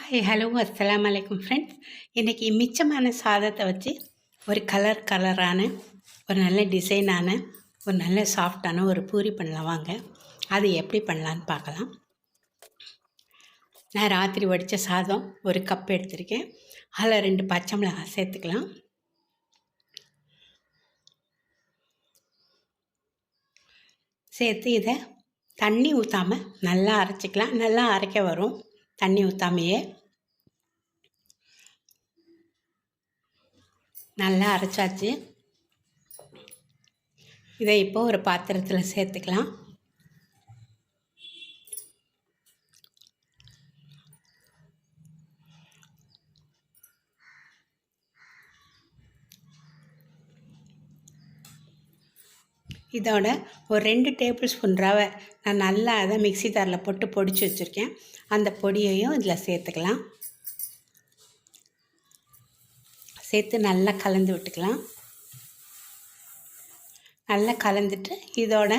Hi hello அஸ்லாம் அலைக்கும் friends இன்றைக்கி மிச்சமான சாதத்தை வச்சு ஒரு கலர் கலரான ஒரு நல்ல டிசைனான ஒரு நல்ல சாஃப்டான ஒரு பூரி பண்ணலாம். வாங்க அது எப்படி பண்ணலான்னு பார்க்கலாம். நான் ராத்திரி வடித்த சாதம் ஒரு கப் எடுத்திருக்கேன். அதில் ரெண்டு பச்சை மிளகாய் சேர்த்துக்கலாம். சேர்த்து இதை தண்ணி ஊற்றாமல் நல்லா அரைச்சிக்கலாம். நல்லா அரைக்க வரும். தண்ணி ஊற்றாமையே நல்லா அரைச்சாச்சு. இதை இப்போ ஒரு பாத்திரத்தில் சேர்த்துக்கலாம். இதோட ஒரு ரெண்டு டேபிள் ஸ்பூன் ரவை நான் நல்லா அதை மிக்சி தாரில் போட்டு பொடிச்சு வச்சுருக்கேன். அந்த பொடியையும் இதில் சேர்த்துக்கலாம். சேர்த்து நல்லா கலந்து விட்டுக்கலாம். நல்லா கலந்துட்டு இதோட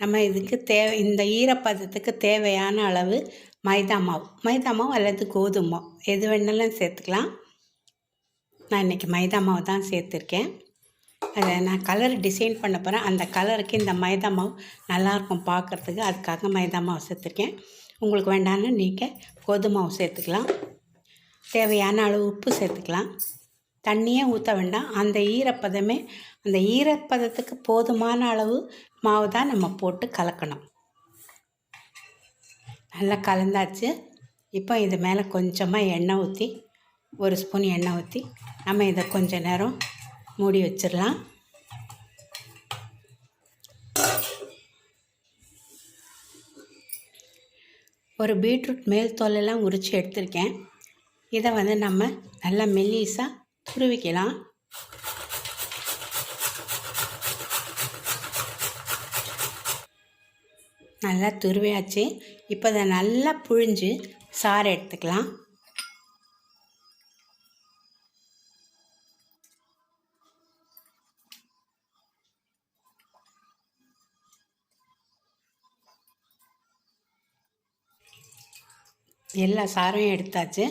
நம்ம இதுக்கு தேவை இந்த ஈரப்பதத்துக்கு தேவையான அளவு மைதா மாவு. மைதா மாவு அல்லது கோதுமை எது வேணாலும் சேர்த்துக்கலாம். நான் இன்றைக்கி மைதா மாவு தான் சேர்த்துருக்கேன். அதை நான் கலர் டிசைன் பண்ண போகிறேன் அந்த கலருக்கு இந்த மைதா மாவு நல்லாயிருக்கும் பார்க்குறதுக்கு. அதுக்காக மைதா மாவு சேர்த்துருக்கேன். உங்களுக்கு வேண்டாம்னு நீங்கள் கோதுமை மாவு சேர்த்துக்கலாம். தேவையான அளவு உப்பு சேர்த்துக்கலாம். தண்ணியே ஊற்ற வேண்டாம். அந்த ஈரப்பதமே அந்த ஈரப்பதத்துக்கு போதுமான அளவு மாவு தான் நம்ம போட்டு கலக்கணும். நல்லா கலந்தாச்சு. இப்போ இது மேலே கொஞ்சமாக எண்ணெய் ஊற்றி ஒரு ஸ்பூன் எண்ணெய் ஊற்றி நம்ம இதை கொஞ்சம் நேரம் மூடி வச்சிடலாம். ஒரு பீட்ரூட் மேல் தோலெல்லாம் உரித்து எடுத்திருக்கேன். இதை வந்து நம்ம நல்லா மெல்லிஸாக துருவிக்கலாம். நல்லா துருவியாச்சு. இப்போ இதை நல்லா புழிஞ்சு சாறு எடுத்துக்கலாம். எல்லா சாரையும் எடுத்தாச்சு.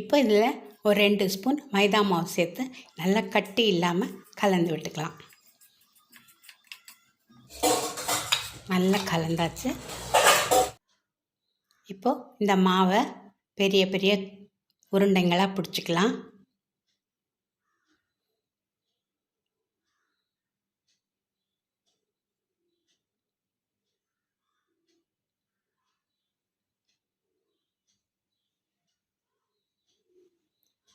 இப்போ இதில் ஒரு ரெண்டு ஸ்பூன் மைதா மாவு சேர்த்து நல்லா கட்டி இல்லாமல் கலந்து விட்டுக்கலாம். நல்லா கலந்தாச்சு. இப்போது இந்த மாவை பெரிய பெரிய உருண்டைங்களாக பிடிச்சிக்கலாம்.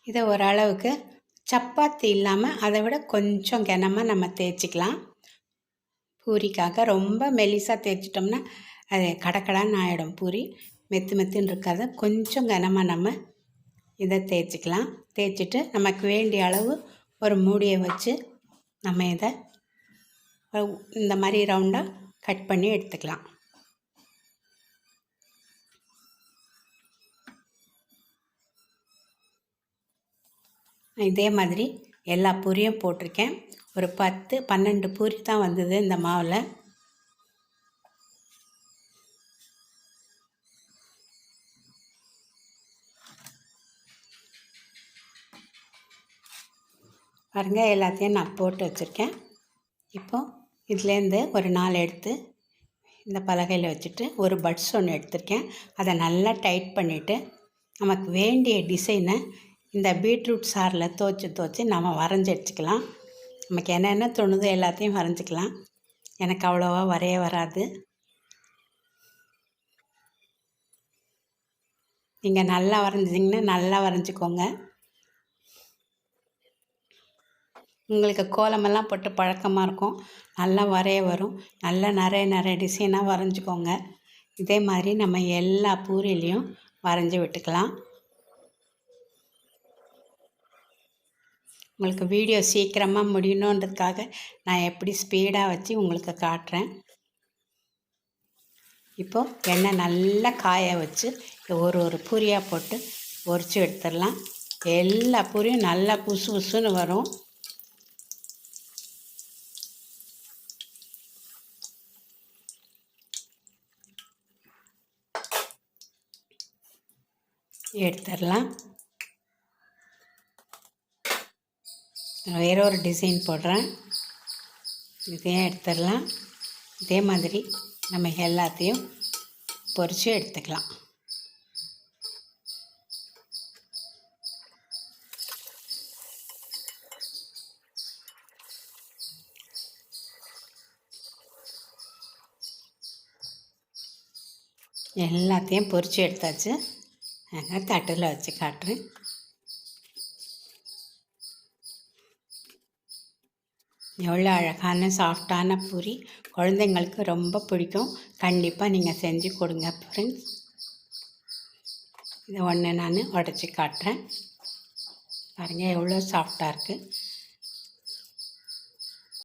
இதை ஓரளவுக்கு சப்பாத்தி இல்லாமல் அதை விட கொஞ்சம் கனமாக நம்ம தேய்ச்சிக்கலாம். பூரிக்காக ரொம்ப மெலிசாக தேய்ச்சிட்டோம்னா அது கடக்கடான்னு ஆகிடும் பூரி. மெத்து மெத்துன்னு இருக்காது. கொஞ்சம் கனமாக நம்ம இதை தேய்ச்சிக்கலாம். தேய்ச்சிட்டு நமக்கு வேண்டிய அளவு ஒரு மூடியை வச்சு நம்ம இதை இந்த மாதிரி ரவுண்டாக கட் பண்ணி எடுத்துக்கலாம். இதே மாதிரி எல்லா பூரியும் போட்டிருக்கேன். ஒரு பத்து பன்னெண்டு பூரி தான் வந்தது இந்த மாவில். பாருங்கள் எல்லாத்தையும் நான் போட்டு வச்சுருக்கேன். இப்போது இதுலேருந்து ஒரு நாள் எடுத்து இந்த பலகையில் வச்சுட்டு ஒரு பட்ஸ் ஒன்று எடுத்திருக்கேன். அதை நல்லா டைட் பண்ணிவிட்டு நமக்கு வேண்டிய டிசைனை இந்த பீட்ரூட் சாரில் துவச்சி துவச்சி நம்ம வரைஞ்சி எடுத்துக்கலாம். நமக்கு என்னென்ன தோணுதோ எல்லாத்தையும் வரைஞ்சிக்கலாம். எனக்கு அவ்வளோவா வரைய வராது. நீங்கள் நல்லா வரைஞ்சிங்கன்னா நல்லா வரைஞ்சிக்கோங்க. உங்களுக்கு கோலமெல்லாம் போட்டு பழக்கமாக இருக்கும். நல்லா வரைய வரும். நல்லா நிறைய நிறைய டிசைனாக வரைஞ்சிக்கோங்க. இதே மாதிரி நம்ம எல்லா பூரிலையும் வரைஞ்சி விட்டுக்கலாம். உங்களுக்கு வீடியோ சீக்கிரமாக முடியணுன்றதுக்காக நான் எப்படி ஸ்பீடாக வச்சு உங்களுக்கு காட்டுறேன். இப்போது எண்ணெய் நல்லா காய வச்சு ஒரு ஒரு பூரியாக போட்டு பொரித்து எடுத்துடலாம். எல்லா பூரியும் நல்லா புசு புசுன்னு வரும். எடுத்துடலாம். நான் வேற ஒரு டிசைன் போடுறேன். இதையும் எடுத்துடலாம். இதே மாதிரி நம்ம எல்லாத்தையும் பொரித்து எடுத்துக்கலாம். எல்லாத்தையும் பொரித்து எடுத்தாச்சு. நாங்கள் தட்டில் வச்சு காட்டுறேன். எவ்வளோ அழகான சாஃப்டான பூரி. குழந்தைங்களுக்கு ரொம்ப பிடிக்கும். கண்டிப்பாக நீங்கள் செஞ்சு கொடுங்க ஃப்ரெண்ட்ஸ் இதை ஒன்று நான் உடச்சி காட்டுறேன். பாருங்கள் எவ்வளோ சாஃப்டாக இருக்குது